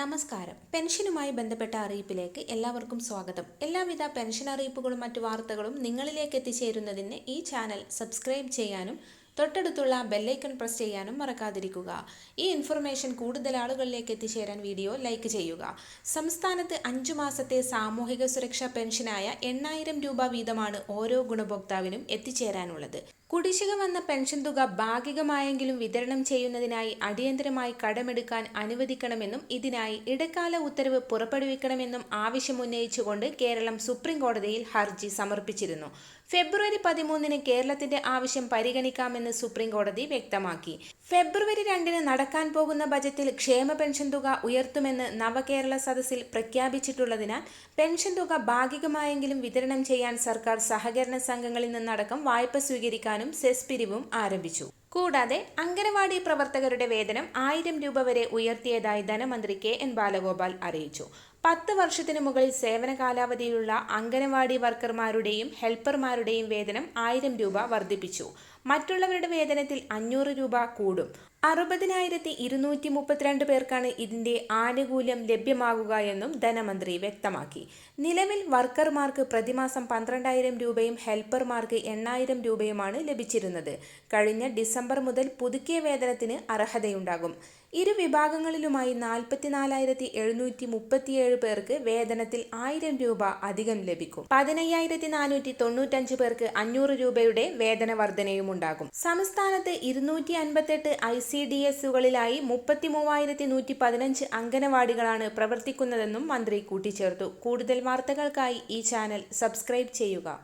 നമസ്കാരം. പെൻഷനുമായി ബന്ധപ്പെട്ട അറിയിപ്പിലേക്ക് എല്ലാവർക്കും സ്വാഗതം. എല്ലാവിധ പെൻഷൻ അറിയിപ്പുകളും മറ്റു വാർത്തകളും നിങ്ങളിലേക്ക് എത്തിച്ചേരുന്നതിന് ഈ ചാനൽ സബ്സ്ക്രൈബ് ചെയ്യാനും തൊട്ടടുത്തുള്ള ബെല്ലൈക്കൺ പ്രസ് ചെയ്യാനും മറക്കാതിരിക്കുക. ഈ ഇൻഫർമേഷൻ കൂടുതൽ ആളുകളിലേക്ക് എത്തിച്ചേരാൻ വീഡിയോ ലൈക്ക് ചെയ്യുക. സംസ്ഥാനത്ത് അഞ്ചു മാസത്തെ സാമൂഹിക സുരക്ഷാ പെൻഷനായ എണ്ണായിരം രൂപ വീതമാണ് ഓരോ ഗുണഭോക്താവിനും എത്തിച്ചേരാനുള്ളത്. കുടിശ്ശിക വന്ന പെൻഷൻ തുക ഭാഗികമായെങ്കിലും വിതരണം ചെയ്യുന്നതിനായി അടിയന്തരമായി കടമെടുക്കാൻ അനുവദിക്കണമെന്നും ഇതിനായി ഇടക്കാല ഉത്തരവ് പുറപ്പെടുവിക്കണമെന്നും ആവശ്യമുന്നയിച്ചുകൊണ്ട് കേരളം സുപ്രീം കോടതിയിൽ ഹർജി സമർപ്പിച്ചിരുന്നു. ഫെബ്രുവരി പതിമൂന്നിന് കേരളത്തിന്റെ ആവശ്യം പരിഗണിക്കാമെന്ന് സുപ്രീം കോടതി വ്യക്തമാക്കി. ഫെബ്രുവരി രണ്ടിന് നടക്കാൻ പോകുന്ന ബജറ്റിൽ ക്ഷേമ പെൻഷൻ തുക ഉയർത്തുമെന്ന് നവകേരള സദസ്സിൽ പ്രഖ്യാപിച്ചിട്ടുള്ളതിനാൽ പെൻഷൻ തുക ഭാഗികമായെങ്കിലും വിതരണം ചെയ്യാൻ സർക്കാർ സഹകരണ സംഘങ്ങളിൽ നിന്നടക്കം വായ്പ സ്വീകരിക്കാനും സെസ് പിരിവും ആരംഭിച്ചു. കൂടാതെ അംഗനവാടി പ്രവർത്തകരുടെ വേതനം ആയിരം രൂപ വരെ ഉയർത്തിയതായി ധനമന്ത്രി കെ എൻ ബാലഗോപാൽ അറിയിച്ചു. പത്ത് വർഷത്തിനു മുകളിൽ സേവന കാലാവധിയിലുള്ള അംഗനവാടി വർക്കർമാരുടെയും ഹെൽപ്പർമാരുടെയും വേതനം ആയിരം രൂപ വർദ്ധിപ്പിച്ചു. മറ്റുള്ളവരുടെ വേതനത്തിൽ അഞ്ഞൂറ് രൂപ കൂടും. അറുപതിനായിരത്തി ഇരുന്നൂറ്റി മുപ്പത്തിരണ്ട് പേർക്കാണ് ഇതിന്റെ ആനുകൂല്യം ലഭ്യമാകുക എന്നും ധനമന്ത്രി വ്യക്തമാക്കി. നിലവിൽ വർക്കർമാർക്ക് പ്രതിമാസം പന്ത്രണ്ടായിരം രൂപയും ഹെൽപ്പർമാർക്ക് എണ്ണായിരം രൂപയുമാണ് ലഭിച്ചിരുന്നത്. കഴിഞ്ഞ ഡിസംബർ മുതൽ പുതുക്കിയ വേതനത്തിന് അർഹതയുണ്ടാകും. ഇരു വിഭാഗങ്ങളിലുമായി നാൽപ്പത്തിനാലായിരത്തി എഴുന്നൂറ്റി മുപ്പത്തിയേഴ് പേർക്ക് വേതനത്തിൽ ആയിരം രൂപ അധികം ലഭിക്കും. പതിനയ്യായിരത്തി നാനൂറ്റി തൊണ്ണൂറ്റഞ്ച് പേർക്ക് അഞ്ഞൂറ് രൂപയുടെ വേതന വർധനയും ഉണ്ടാകും സംസ്ഥാനത്ത് ഇരുന്നൂറ്റി അൻപത്തെട്ട് ഐ സി ഡി എസുകളിലായി മുപ്പത്തി മൂവായിരത്തി നൂറ്റി പതിനഞ്ച് അംഗനവാടികളാണ് പ്രവർത്തിക്കുന്നതെന്നും മന്ത്രി കൂട്ടിച്ചേർത്തു. കൂടുതൽ വാർത്തകൾക്കായി ഈ ചാനൽ സബ്സ്ക്രൈബ് ചെയ്യുക.